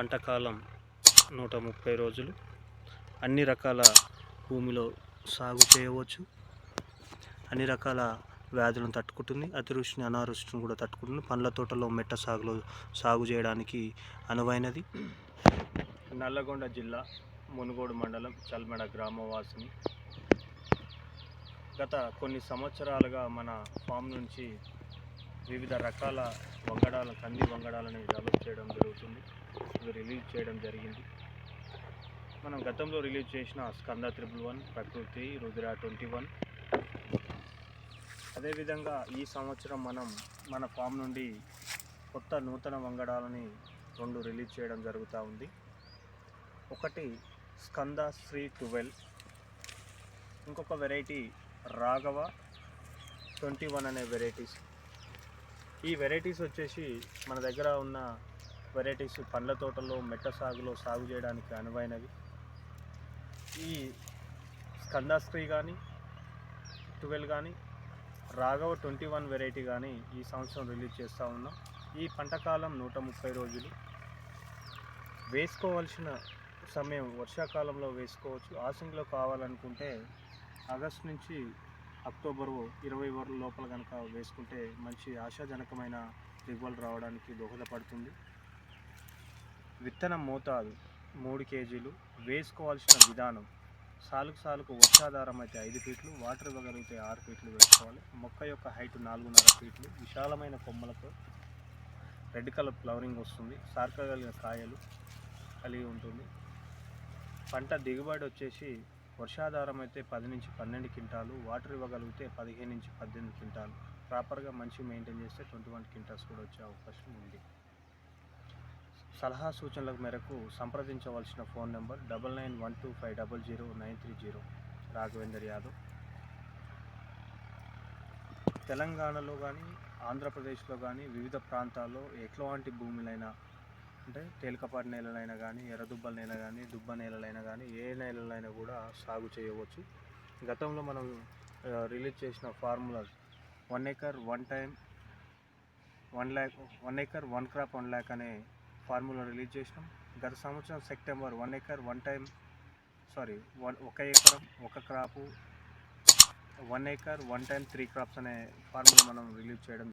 పంట కాలం నూట ముప్పై రోజులు. అన్ని రకాల భూమిలో సాగు చేయవచ్చు. అన్ని రకాల వ్యాధులను తట్టుకుంటుంది. అతివృష్టిని అనావృష్టిని కూడా తట్టుకుంటుంది. పండ్ల తోటలో మెట్ట సాగులో సాగు చేయడానికి అనువైనది. నల్లగొండ జిల్లా మునుగోడు మండలం చల్మెడ గ్రామవాసిని. గత కొన్ని సంవత్సరాలుగా మన ఫామ్ నుంచి వివిధ రకాల వంగడాల కంది వంగడాలని డెవలప్ చేయడం జరుగుతుంది. చేయడం జరిగింది. మనం గతంలో రిలీజ్ చేసిన స్కంద త్రిబుల్ వన్ ప్రకృతి రుద్ర ట్వంటీ వన్. అదేవిధంగా ఈ సంవత్సరం మనం మన ఫామ్ నుండి కొత్త నూతన వంగడాలని రెండు రిలీజ్ చేయడం జరుగుతూ ఉంది. ఒకటి స్కంద శ్రీ ట్వెల్వ్ ఇంకొక వెరైటీ రాఘవ ట్వంటీ వన్ అనే వెరైటీస్. ఈ వెరైటీస్ వచ్చేసి మన దగ్గర ఉన్న వెరైటీస్ పండ్ల తోటల్లో మెట్ట సాగులో సాగు చేయడానికి అనువైనవి. ఈ స్కందాస్త్రీ కానీ ట్వెల్వ్ కానీ రాఘవ ట్వంటీ వన్ వెరైటీ కానీ ఈ సంవత్సరం రిలీజ్ చేస్తూ ఉన్నాం. ఈ పంటకాలం నూట ముప్పై రోజులు. వేసుకోవాల్సిన సమయం వర్షాకాలంలో వేసుకోవచ్చు. ఆసింగ్లో కావాలనుకుంటే ఆగస్ట్ నుంచి అక్టోబర్ ఇరవై వరకు లోపల కనుక వేసుకుంటే మంచి ఆశాజనకమైన దిగుబడులు రావడానికి దోహదపడుతుంది. విత్తనం మోతాదు. మూడు కేజీలు వేసుకోవాల్సిన విధానం. సాలుకు సాలుకు వర్షాధారం అయితే ఐదు ఫీట్లు వాటర్ ఇవ్వగలిగితే ఆరు ఫీట్లు వేసుకోవాలి. మొక్క యొక్క హైట్ నాలుగున్నర ఫీట్లు. విశాలమైన కొమ్మలతో రెడ్ కలర్ ఫ్లవరింగ్ వస్తుంది. సార్కగలిగిన కాయలు కలిగి ఉంటుంది. పంట దిగుబడి వచ్చేసి వర్షాధారం అయితే పది నుంచి పన్నెండు క్వింటాలు వాటర్ ఇవ్వగలిగితే పదిహేను నుంచి పద్దెనిమిది క్వింటాలు. ప్రాపర్గా మంచి మెయింటైన్ చేస్తే ట్వంటీ వన్ క్వింటాల్స్ కూడా వచ్చే అవకాశం ఉంది. సలహా సూచనల మేరకు సంప్రదించవలసిన phone number double nine one two five double zero nine three zero. Raghavender Yadav. తెలంగాణలో కానీ ఆంధ్రప్రదేశ్లో కానీ వివిధ ప్రాంతాల్లో ఎట్లాంటి భూములైనా అంటే తేలికపాటి నేలలైనా కానీ ఎర్రదుబ్బల నేల కానీ దుబ్బ నేలలైనా కానీ ఏ నేలలైనా కూడా సాగు చేయవచ్చు. గతంలో మనం రిలీజ్ చేసిన formulas one acre one time one lakh one acre one crop one lakh అనే ఫార్ములా రిలీజ్ చేసినాం. గత సంవత్సరం September one acre one time sorry one ఒక ఎకరం ఒక crop one acre one time three crops అనే ఫార్ములా మనం రిలీజ్ చేయడం